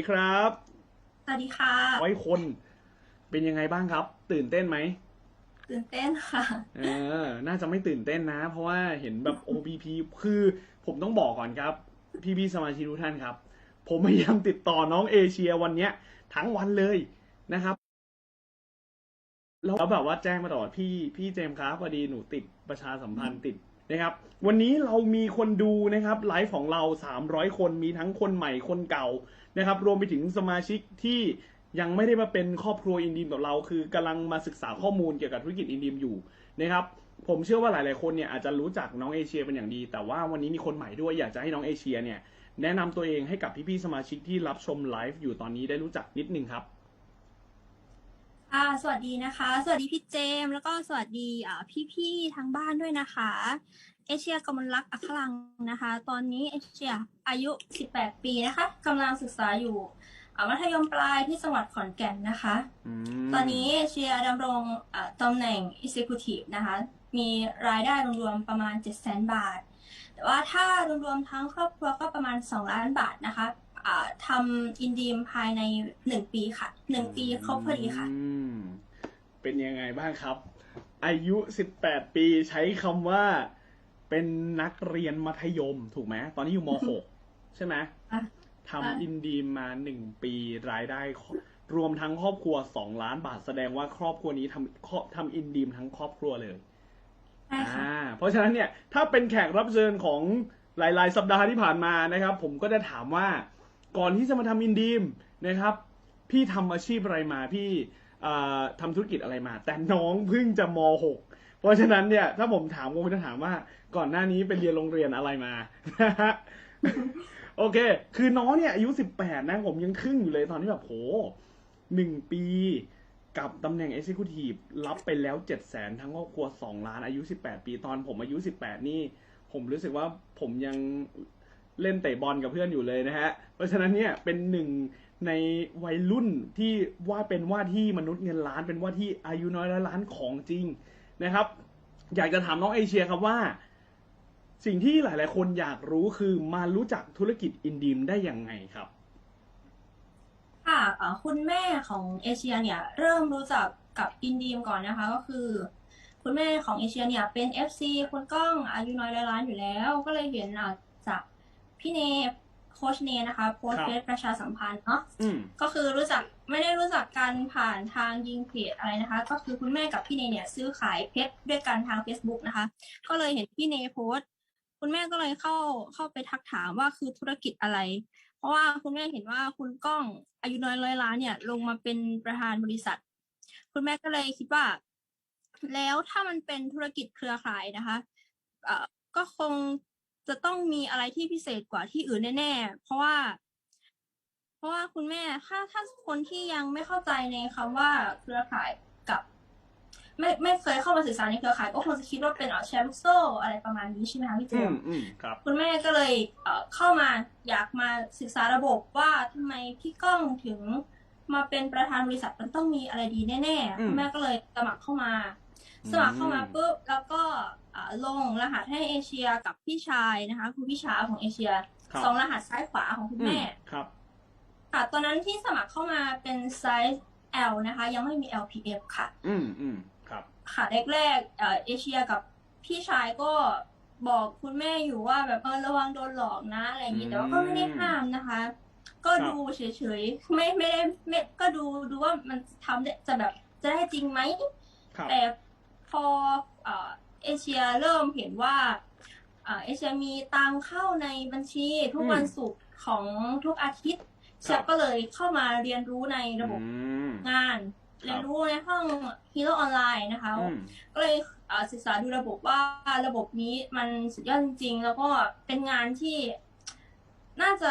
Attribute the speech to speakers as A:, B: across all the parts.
A: ดีครับ
B: สวัสดีค่ะ
A: ร้อยคนเป็นยังไงบ้างครับ ตื่นเต้นไหม
B: ตื่นเต้นค่ะ
A: เออ น่าจะไม่ตื่นเต้นนะ เพราะว่าเห็นแบบ OPP คือผมต้องบอกก่อนครับ พี่ๆสมาชิกทุกท่านครับ ผมพยายามติดต่อน้องเอเชียวันเนี้ย ทั้งวันเลยนะครับ แล้วแบบว่าแจ้งมาตลอดพี่พี่เจมส์ครับพอดีหนูติดประชาสัมพันธ์ติด นะครับ วันนี้เรามีคนดูนะครับไลฟ์ของเรา 300 คนมีทั้งคนใหม่คนเก่านะครับ รวมไปถึงสมาชิกที่ยังไม่ได้มาเป็นครอบครัวอินดีมกับเรา คือกำลังมาศึกษาข้อมูลเกี่ยวกับธุรกิจอินดีมอยู่นะครับ ผมเชื่อว่าหลาย ๆ คนเนี่ยอาจจะรู้จักน้องเอเชียเป็นอย่างดี แต่ว่าวันนี้มีคนใหม่ด้วยอยากจะให้น้องเอเชียเนี่ยแนะนำตัวเองให้กับพี่ ๆ สมาชิกที่รับชมไลฟ์อยู่ตอนนี้ได้รู้จักนิดนึงครับ
B: ค่ะสวัสดีนะคะ สวัสดีพี่เจมส์แล้วก็สวัสดีอ่าพี่ๆทางบ้านด้วยนะคะ เอเชียกำมลลักษณ์อัคลังนะคะ ตอนนี้เอเชียอายุ 18 ปีนะคะกำลังศึกษาอยู่อ่ามัธยมปลายที่จังหวัดขอนแก่นนะคะตอนนี้เอเชียดำรงอ่าตำแหน่ง Executive นะคะ มีรายได้รวมๆประมาณ 700,000 บาท แต่ว่าถ้ารวมๆทั้งครอบครัวก็ประมาณ 2 ล้านบาทนะคะอ่า ทำอินดีมภายใน1ปีค่ะ1ปีครบพอดีค่ะ
A: อืมเป็นยังไงบ้างครับ อายุ18ปีใช้คำว่าเป็นนักเรียนมัธยมถูกไหมตอนนี้อยู่ม .6 ใช่ไหม
B: อะ
A: ทำอินดีมมา1ปีรายได้รวมทั้งครอบครัว2ล้านบาทแสดงว่าครอบครัวนี้ทำครอบทำอินดีมทั้งครอบครัวเลย
B: ใช่ค่ะ
A: อ่าเพราะฉะนั้นเนี่ยถ้าเป็นแขกรับเชิญของหลาย ๆ สัปดาห์ที่ผ่านมานะครับ ผมก็จะถามว่า ก่อนที่จะมาทำอินดีมนะครับ พี่ทำอาชีพอะไรมาพี่ทำธุรกิจอะไรมา แต่น้องเพิ่งจะม .6 เพราะฉะนั้นเนี่ยถ้าผมถามผมจะถามว่าก่อนหน้านี้ไปเรียนโรงเรียนอะไรมานะฮะโอเค คือน้องเนี่ยอายุ 18 นะผมยังครึ่งอยู่เลยตอนที่แบบโหหนึ่งปีกับตำแหน่ง Executive รับไปแล้ว 7 0 0 0 0ทั้งครอบครัว 2 ล้านอายุ 18 ปี ตอนผมอายุ 18 นี่ ผมรู้สึกว่าผมยัง เล่นเตะบอลกับเพื่อนอยู่เลยนะฮะ เพราะฉะนั้นเนี่ยเป็นหนึ่งในวัยรุ่นที่ว่าเป็นว่าที่มนุษย์เงินล้านเป็นว่าที่อายุน้อยร้อยล้านของจริงนะครับ อยากจะถามน้องเอเชียครับว่า สิ่งที่หลาย ๆ คนอยากรู้คือมารู้จักธุรกิจอินดีมได้ยังไงครับ
B: ค่ะคุณแม่ของเอเชียเนี่ยเริ่มรู้จักกับอินดีมก่อนนะคะก็คือ คุณแม่ของเอเชียเนี่ยเป็น FC คุณก้องอายุน้อยร้อยล้านอยู่แล้ว ก็เลยเห็นอะ พี่เนโค้ชเนนะคะโพสต์
A: ครับ
B: เฟซประชาสัมพันธ์เนาะ
A: อืม
B: ก็คือรู้จักไม่ได้รู้จักกันผ่านทางยิงเพจอะไรนะคะ ก็คือคุณแม่กับพี่เนเนี่ยซื้อขายเพชรด้วยกันทาง Facebook นะคะ ก็เลยเห็นพี่เนโพสต์คุณแม่ก็เลยเข้าเข้าไปทักถามว่าคือธุรกิจอะไร เพราะว่าคุณแม่เห็นว่าคุณก้องอายุน้อยร้อยล้านเนี่ย ลงมาเป็นประธานบริษัท คุณแม่ก็เลยคิดว่า แล้วถ้ามันเป็นธุรกิจเครือข่ายนะคะ เอ่อก็คง จะต้องมีอะไรที่พิเศษกว่าที่อื่นแน่ๆ เพราะว่า เพราะว่าคุณแม่ถ้าถ้าคนที่ยังไม่เข้าใจในคำว่าเครือข่ายกับ ไม่ไม่เคยเข้ามาศึกษาในเครือข่าย ก็คงจะคิดว่าเป็นเออแชร์ลูกโซ่อะไรประมาณนี้ใช่ไหมคะพี่เจ
A: อื
B: ม
A: ม
B: ส์
A: อืมครับ
B: คุณแม่ก็เลยเอ่อเข้ามาอยากมาศึกษาระบบว่าทำไมพี่ก้องถึงมาเป็นประธานบริษัทมันต้องมีอะไรดีแน่
A: อืม
B: ๆคุณแม่ก็เลยสมัครเข้ามา สมัครเข้ามาปุ๊บแล้วก็อ่า ลงรหัสให้เอเชียกับพี่ชายนะคะคือพี่ชายของเอเชีย
A: ครับ
B: สองรหัสซ้ายขวาของคุณแม่
A: อืครับ
B: ค่ะตอนนั้นที่สมัครเข้ามาเป็นไซส์ L นะคะ ยังไม่มี LPF ค่ะ
A: อืมอืมครับ
B: ค่ะแรกๆเอ่อเอเชียกับพี่ชายก็บอกคุณแม่อยู่ว่าแบบเออระวังโดนหลอกนะอะไรอย่างนี้
A: อืม
B: แต่ว่าก็ไม่ได้ห้ามนะคะ ก็
A: ครับ
B: ดูเฉยๆไม่ไม่ได้ไม่ก็ดูดูว่ามันทำได้จะแบบจะได้จริงไหม
A: ครับ
B: แต่พอเอ่อ เอเชียเริ่มเห็นว่าเอ่อเอเชียมีตังเข้าในบัญชี ทุก
A: อืม
B: วันศุกร์ของทุกอาทิตย์
A: ครับ
B: เชียก็เลยเข้ามาเรียนรู้ในระบบ
A: อืม
B: งาน เรียนรู้ในห้อง Hero ออนไลน์นะคะ
A: อืม
B: ก็เลยเอ่อศึกษาดูระบบว่าระบบนี้มันสุดยอดจริงๆแล้วก็เป็นงานที่น่าจะ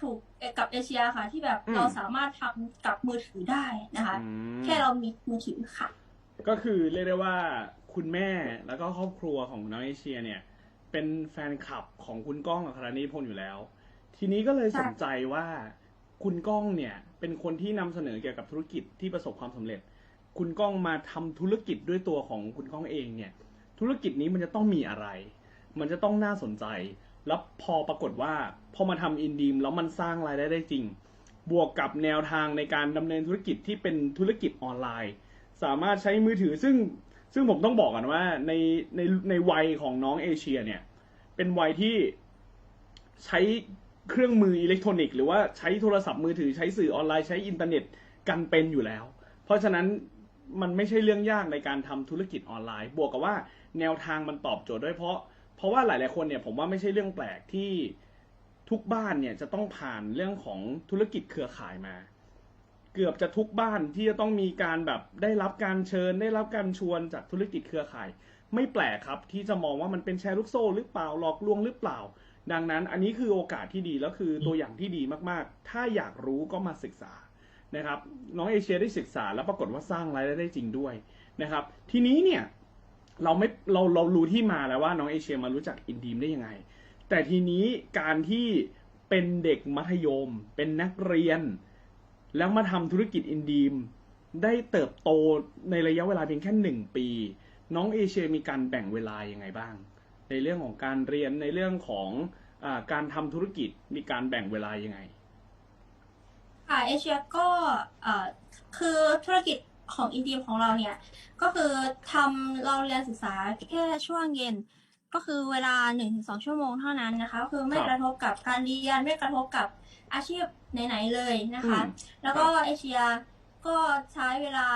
B: ถูกกับเอเชียค่ะ ที่แบบ
A: อืม
B: เราสามารถทำกับมือถือได้นะคะ
A: อืม
B: แค่เรามีมือถือค่ะ
A: ก็คือเรียกได้ว่า คุณแม่แล้วก็ครอบครัวของน้องเอเชียเนี่ย เป็นแฟนคลับของคุณก้องกับครนีพลอยู่แล้ว ทีนี้ก็เลยสนใจว่าคุณก้องเนี่ยเป็นคนที่นำเสนอเกี่ยวกับธุรกิจที่ประสบความสำเร็จ คุณก้องมาทำธุรกิจด้วยตัวของคุณก้องเองเนี่ย ธุรกิจนี้มันจะต้องมีอะไร มันจะต้องน่าสนใจ แล้วพอปรากฏว่าพอมาทำอินดีมแล้วมันสร้างรายได้ได้จริง บวกกับแนวทางในการดำเนินธุรกิจที่เป็นธุรกิจออนไลน์ สามารถใช้มือถือซึ่ง ซึ่งผมต้องบอกก่อนว่าในในในวัยของน้องเอเชียเนี่ย เป็นวัยที่ใช้เครื่องมืออิเล็กทรอนิกส์หรือว่าใช้โทรศัพท์มือถือใช้สื่อออนไลน์ใช้อินเทอร์เน็ตกันเป็นอยู่แล้ว เพราะฉะนั้นมันไม่ใช่เรื่องยากในการทำธุรกิจออนไลน์ บวกกับว่าแนวทางมันตอบโจทย์ด้วยเพราะ เพราะว่าหลาย ๆ คนเนี่ยผมว่าไม่ใช่เรื่องแปลกที่ทุกบ้านเนี่ยจะต้องผ่านเรื่องของธุรกิจเครือข่ายมา เกือบจะทุกบ้านที่จะต้องมีการแบบได้รับการเชิญ ได้รับการชวนจากธุรกิจเครือข่าย ไม่แปลกครับที่จะมองว่ามันเป็นแชร์ลูกโซ่หรือเปล่าหลอกลวงหรือเปล่า ดังนั้นอันนี้คือโอกาสที่ดีแล้วคือตัวอย่างที่ดีมากๆ ถ้าอยากรู้ก็มาศึกษานะครับน้องเอเชียได้ศึกษาแล้วปรากฏว่าสร้างรายได้ได้จริงด้วยนะครับ ทีนี้เนี่ยเราไม่เราเรารู้ที่มาแล้วว่าน้องเอเชียมารู้จักอินดีมได้ยังไง แต่ทีนี้การที่เป็นเด็กมัธยม เป็นนักเรียน แล้วมาทำธุรกิจอินดีมได้เติบโตในระยะเวลาเพียงแค่หนึ่งปี น้องเอเชียมีการแบ่งเวลายังไงบ้าง ในเรื่องของการเรียนในเรื่องของอการทำธุรกิจมีการแบ่งเวลายังไง
B: ค่ะเอเชียก็คือธุรกิจของอินดียของเราเนี่ย ก็คือทำเราเรียนศึกษาแค่ช่วงเย็น ก็คือเวลาหนึ่งถึงสองชั่วโมงเท่านั้นนะคะก็คือไม่
A: ครับ
B: กระทบกับการเรียนไม่กระทบกับอาชีพไหนๆเลยนะคะ
A: อืม
B: แล้วก็เอเชียก็ใช้เวลา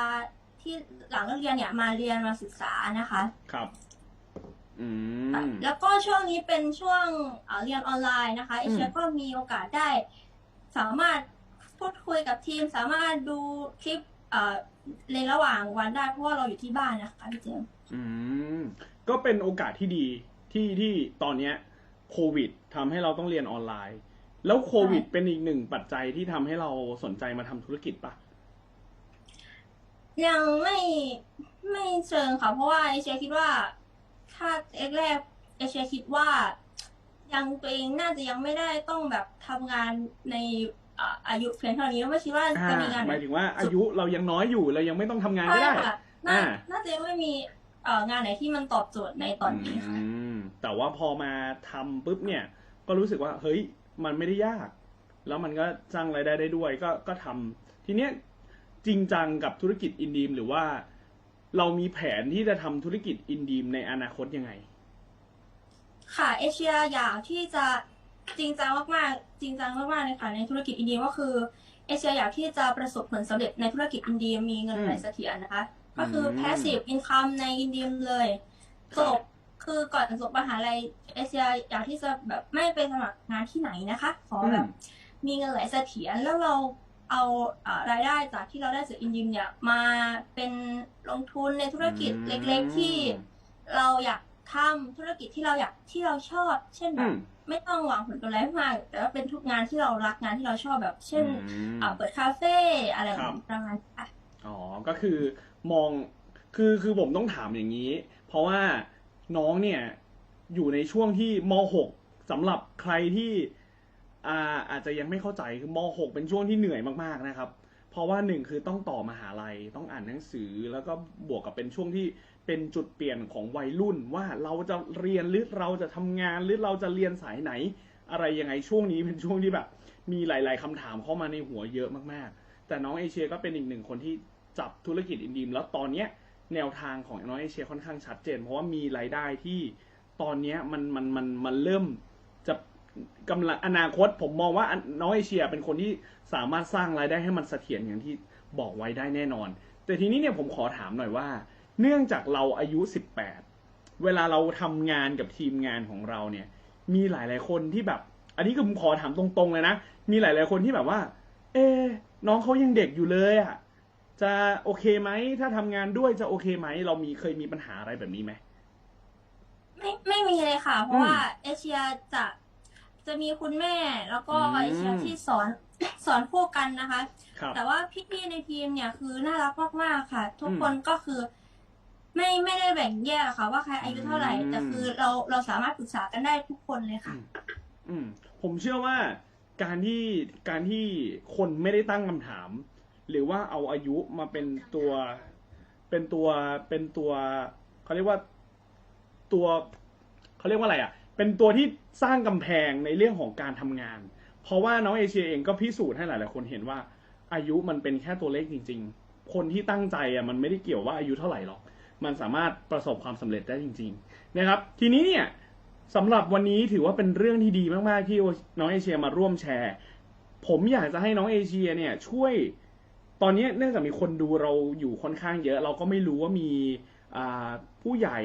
B: ที่หลังเลิกเรียนเนี่ยมาเรียนมาศึกษานะคะ
A: ครับอืม
B: แล้วก็ช่วงนี้เป็นช่วงเอ่อเรียนออนไลน์นะคะ
A: อืม
B: เอเชียก็มีโอกาสได้ สามารถพูดคุยกับทีม สามารถดูคลิปเอ่อในระหว่างวันได้เพราะว่าเราอยู่ที่บ้านนะคะพี่เจมส์
A: อืม ก็เป็นโอกาสที่ดีที่ที่ตอนเนี้ยโควิดทำให้เราต้องเรียนออนไลน์ แล้วโควิดเป็นอีกหนึ่งปัจจัยที่ทำให้เราสนใจมาทำธุรกิจปะ
B: ยังไม่ไม่เชิงค่ะ เพราะว่าเอเชียคิดว่า ถ้าแรกๆเอเชียคิดว่า ยังตัวเองน่าจะยังไม่ได้ต้องแบบทำงานในอ่าอายุเพียงเท่านี้แล้วไม่คิดว่า
A: อ่า
B: จะมีงาน
A: หมายถึงว่าอายุเรายังน้อยอยู่เรายังไม่ต้องทำงานก็ได้
B: ใช่ค่ะน่า
A: อ่า
B: น่าจะยังไม่มีเอ่อ งานไหนที่มันตอบโจทย์ในตอนนี้ค่ะ
A: อืมแต่ว่าพอมาทำปุ๊บเนี่ย ก็รู้สึกว่าเฮ้ยมันไม่ได้ยาก แล้วมันก็สร้างรายได้ได้ด้วย ก็ก็ทำทีเนี้ยจริงจังกับธุรกิจอินดีมหรือว่า เรามีแผนที่จะทำธุรกิจอินดีมในอนาคตยังไง
B: ค่ะเอเชียอยากที่จะจริงจังมากๆจริงจังมากๆเลยค่ะในธุรกิจอินเดียก็คือเอเชียอยากที่จะประสบผลสำเร็จในธุรกิจอินเดียมีเงินไหลเสถียรนะคะ ก็คือ
A: ม
B: passive income ในอินเดียเลย
A: ค
B: จ
A: รับ
B: บคือก่อนจบมหาลัยเอเชียอยากที่จะแบบไม่ไปสมัครงานที่ไหนนะคะ ขอแบบ มีเงินไหลเสถียรแล้วเราเอาเอ่อรายได้จากที่เราได้จากอินเดียเนี่ยมาเป็นลงทุนในธุรกิจเล็ก ๆ ที่เราอยากทำธุรกิจที่เราอยากที่เราชอบ เช่นแบ
A: อื
B: บ
A: ม
B: ไม่ต้องหวังผลกำไรมาก แต่ว่าเป็นทุกงานที่เรารักงานที่เราชอบแบบ เช่น
A: อืม
B: อ่าเปิดคาเฟ่อะไร
A: ครับ
B: ประมาณนี้ค่ะ
A: อ๋อ ก็คือ มองคือคือผมต้องถามอย่างนี้ เพราะว่าน้องเนี่ยอยู่ในช่วงที่ม .6 สำหรับใครที่อ่าอาจจะยังไม่เข้าใจคือม .6 เป็นช่วงที่เหนื่อยมากๆนะครับ เพราะว่าหนึ่งคือต้องต่อมหาลัยต้องอ่านหนังสือ แล้วก็บวกกับเป็นช่วงที่เป็นจุดเปลี่ยนของวัยรุ่นว่าเราจะเรียนหรือเราจะทำงานหรือเราจะเรียนสายไหน อะไรยังไงช่วงนี้เป็นช่วงที่แบบ มีหลาย ๆคำถามเข้ามาในหัวเยอะมากๆ แต่น้องเอเชียก็เป็นอีกหนึ่งคนที่ จับธุรกิจอินดีมแล้วตอนเนี้ยแนวทางของน้องเอเชียค่อนข้างชัดเจน เพราะว่ามีรายได้ที่ตอนเนี้ยมันมันมันมันเริ่มจะกำลังอนาคตผมมองว่าน้องเอเชียเป็นคนที่สามารถสร้างรายได้ให้มันเสถียรอย่างที่บอกไว้ได้แน่นอน แต่ทีนี้เนี่ยผมขอถามหน่อยว่า เนื่องจากเราอายุ 18 เวลาเราทำงานกับทีมงานของเราเนี่ยมีหลาย ๆ คนที่แบบ อันนี้คือผมขอถามตรง ๆ เลยนะ มีหลาย ๆ คนที่แบบว่า เอะน้องเขายังเด็กอยู่เลยอะ จะโอเคไหม ถ้าทำงานด้วยจะโอเคไหม เรามีเคยมีปัญหาอะไรแบบนี้ไหม
B: ไม่ไม่มีเลยค่ะ เพ
A: อื
B: ราะ
A: ม
B: ว่าเอเชียจะจะมีคุณแม่แล้วก็
A: อืม
B: เอเชียที่สอน สอนคู่กันนะคะ
A: ครับ
B: แต่ว่าพี่ๆในทีมเนี่ยคือน่ารักมากๆค่ะ ทุก
A: อืม
B: คนก็คือ ไม่ไม่ได้แบ่งแยกอะค่ะ ว่าใครอายุเท่าไหร่
A: อืม
B: แต่คือเราเราสามารถปรึกษากันได้ทุกคนเลยค่ะ
A: อืมผมเชื่อว่าการที่การที่คนไม่ได้ตั้งคำถาม หรือว่าเอาอายุมาเป็นตัวเป็นตัวเป็นตัวเขาเรียกว่าตัวเขาเรียกว่าอะไรอะ เป็นตัวที่สร้างกำแพงในเรื่องของการทำงาน เพราะว่าน้องเอเชียเองก็พิสูจน์ให้หลายๆคนเห็นว่า อายุมันเป็นแค่ตัวเลขจริง ๆ คนที่ตั้งใจอะมันไม่ได้เกี่ยวว่าอายุเท่าไหร่หรอกมันสามารถประสบความสำเร็จได้จริง ๆ นะครับ ทีนี้เนี่ยสำหรับวันนี้ถือว่าเป็นเรื่องที่ดีมากๆที่น้องเอเชียมาร่วมแชร์ ผมอยากจะให้น้องเอเชียเนี่ยช่วย ตอนนี้เนื่องจากมีคนดูเราอยู่ค่อนข้างเยอะ เราก็ไม่รู้ว่ามีอ่าผู้ใหญ่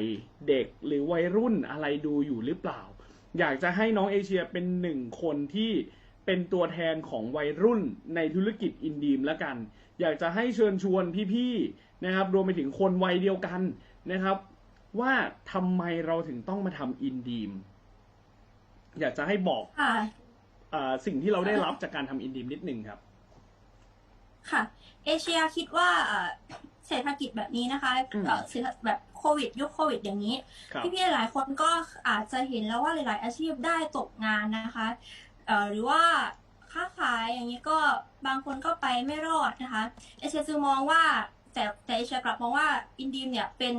A: เด็กหรือวัยรุ่นอะไรดูอยู่หรือเปล่า อยากจะให้น้องเอเชียเป็นหนึ่งคนที่เป็นตัวแทนของวัยรุ่นในธุรกิจอินดีมแล้วกัน อยากจะให้เชิญชวนพี่ๆนะครับรวมไปถึงคนวัยเดียวกันนะครับ ว่าทำไมเราถึงต้องมาทำอินดีม อยากจะให้บอก
B: ค่ะ
A: อาสิ่งที่เราได้รับจากการทำอินดีมนิดนึงครับ
B: ค่ะ เอเชียคิดว่าเอ่อเศรษฐกิจแบบนี้นะคะ
A: อืม
B: เอ่อเศรษฐแบบโควิดยุคโควิดอย่างนี้
A: ครับ
B: พี่ๆหลายคนก็อาจจะเห็นแล้วว่าหลาย ๆ อาชีพได้ตกงานนะคะเอ่อหรือว่าค้าขายอย่างนี้ก็บางคนก็ไปไม่รอดนะคะ เอเชียจึงมองว่าแต่แต่เอเชียกลับมองว่าอินดีมเนี่ยเป็น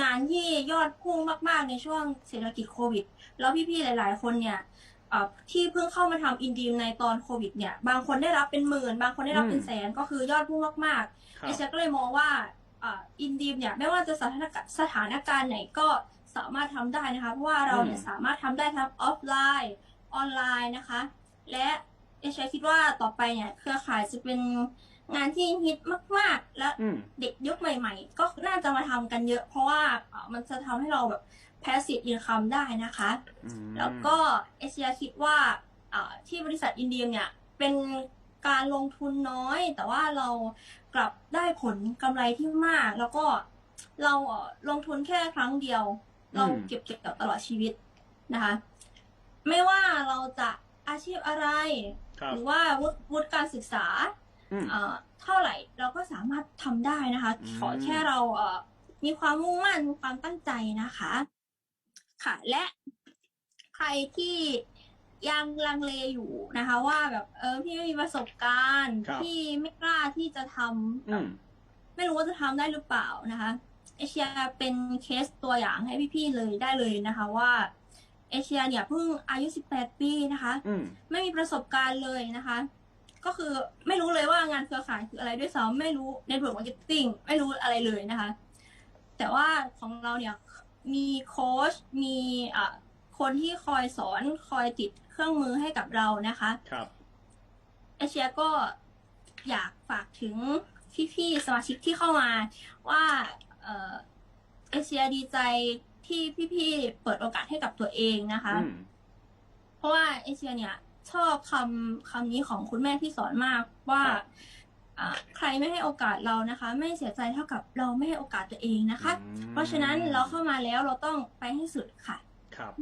B: งานที่ยอดพุ่งมาก ๆ ในช่วงเศรษฐกิจโควิด แล้วพี่ ๆ หลาย ๆ คนเนี่ยเอ่อ ที่เพิ่งเข้ามาทำอินดีมในตอนโควิดเนี่ย บางคนได้รับเป็นหมื่น บางคนได้รับเป็น
A: อืม
B: แสน ก็คือยอดพุ่งมากๆ
A: ครั
B: เอบเชียก็เลยมองว่าอ่าอินดีมเนี่ยไม่ว่าจะสถานการณ์สถานการณ์ไหนก็สามารถทำได้นะคะ เพราะว่าเราเนี่ย
A: อืม
B: สามารถทำได้ทั้งออฟไลน์ออนไลน์นะคะ และเอเชียคิดว่าต่อไปเนี่ยเครือข่ายจะเป็น งานที่ฮิตมาก ๆ และ
A: อืม
B: เด็กยุคใหม่ ๆ ก็น่าจะมาทำกันเยอะ เพราะว่าอ่ามันจะทำให้เราแบบ passive income ได้นะคะ
A: อืม
B: แล้วก็เอเชียคิดว่าอ่าที่บริษัทอินเดียเนี่ย เป็นการลงทุนน้อย แต่ว่าเรากลับได้ผลกำไรที่มาก แล้วก็เราเอ่อลงทุนแค่ครั้งเดียว เราเก็บเก็บกับตลอดชีวิตนะคะ ไม่ว่าเราจะอาชีพอะไร
A: ครับ
B: หรือว่าวุฒิวุฒิการศึกษา
A: อืม
B: เอ่อเท่าไหร่เราก็สามารถทำได้นะคะ
A: อืม
B: ขอแค่เราเอ่อมีความมุ่งมั่นมีความตั้งใจนะคะ ค่ะ และใครที่ยังลังเลอยู่นะคะ ว่าแบบเออพี่ไม่มีประสบการณ์
A: ครับ
B: พี่ไม่กล้าที่จะทำ
A: อืม
B: ไม่รู้ว่าจะทำได้หรือเปล่านะคะเอเชียเป็นเคสตัวอย่างให้พี่ๆเลยได้เลยนะคะ ว่าเอเชียเนี่ยเพิ่งอายุ 18 ปีนะคะ
A: อืม
B: ไม่มีประสบการณ์เลยนะคะ ก็คือไม่รู้เลยว่างานเครือข่ายคืออะไรด้วยซ้ำไม่รู้ network marketing ไม่รู้อะไรเลยนะคะ แต่ว่าของเราเนี่ยมีโค้ชมีอะคนที่คอยสอนคอยติดเครื่องมือให้กับเรานะคะ
A: ครับ
B: เอเชียก็อยากฝากถึงพี่ๆสมาชิกที่เข้ามา ว่าเอ่อเอเชียดีใจที่พี่ๆเปิดโอกาสให้กับตัวเองนะคะ
A: อืม
B: เพราะว่าเอเชียเนี่ย ชอบคำคำนี้ของคุณแม่ที่สอนมากว่า
A: ครับ
B: อ่าใครไม่ให้โอกาสเรานะคะ ไม่เสียใจเท่ากับเราไม่ให้โอกาสตัวเองนะคะ
A: อืม
B: เพราะฉะนั้นเราเข้ามาแล้วเราต้องไปให้สุดค่ะ
A: ครับ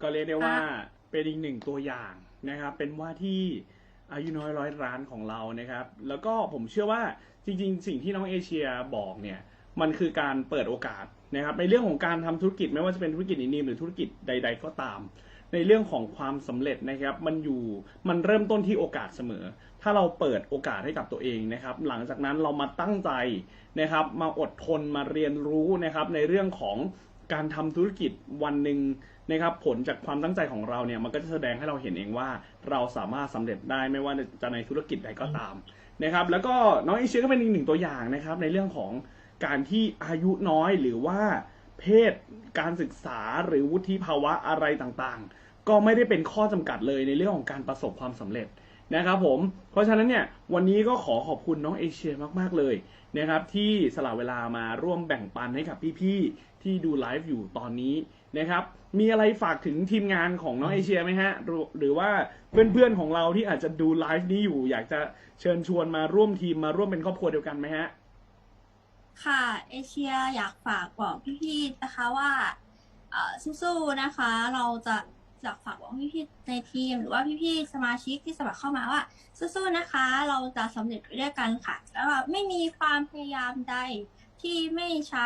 A: ก็เรียกได้ว่าเป็นอีกหนึ่งตัวอย่างนะครับ เป็นว่าที่อายุน้อยร้อยล้านของเรานะครับ แล้วก็ผมเชื่อว่าจริง ๆ สิ่งที่น้องเอเชียบอกเนี่ยมันคือการเปิดโอกาสนะครับในเรื่องของการทำธุรกิจไม่ว่าจะเป็นธุรกิจอินดีมหรือธุรกิจใด ๆ ก็ตาม ในเรื่องของความสำเร็จนะครับ มันอยู่มันเริ่มต้นที่โอกาสเสมอ ถ้าเราเปิดโอกาสให้กับตัวเองนะครับ หลังจากนั้นเรามาตั้งใจนะครับ มาอดทนมาเรียนรู้นะครับ ในเรื่องของการทำธุรกิจวันหนึ่งนะครับ ผลจากความตั้งใจของเราเนี่ยมันก็จะแสดงให้เราเห็นเองว่าเราสามารถสำเร็จได้ไม่ว่าจะในธุรกิจใดก็ตามนะครับ แล้วก็น้องเอเชียก็เป็นอีกหนึ่งตัวอย่างนะครับ ในเรื่องของการที่อายุน้อยหรือว่า เพศการศึกษาหรือวุฒิภาวะอะไรต่างๆ ก็ไม่ได้เป็นข้อจำกัดเลยในเรื่องของการประสบความสำเร็จนะครับผม เพราะฉะนั้นเนี่ยวันนี้ก็ขอขอบคุณน้องเอเชียมากๆเลยนะครับที่สละเวลามาร่วมแบ่งปันให้กับพี่ๆที่ดูไลฟ์อยู่ตอนนี้นะครับ มีอะไรฝากถึงทีมงานของน้องเอเชียไหมฮะ หรือหรือว่าเพื่อนๆของเราที่อาจจะดูไลฟ์นี้อยู่ อยากจะเชิญชวนมาร่วมทีมมาร่วมเป็นครอบครัวเดียวกันไหมฮะ
B: ค่ะ เอเชียอยากฝากบอกพี่ๆนะคะว่าสู้ๆนะคะ เราจะอยากฝากบอกพี่ๆในทีม หรือว่าพี่ๆสมาชิกที่สมัครเข้ามาว่าสู้ๆนะคะ เราจะสำเร็จไปด้วยกันค่ะแล้วแบบไม่มีความพยายามใดที่ไม่ช้า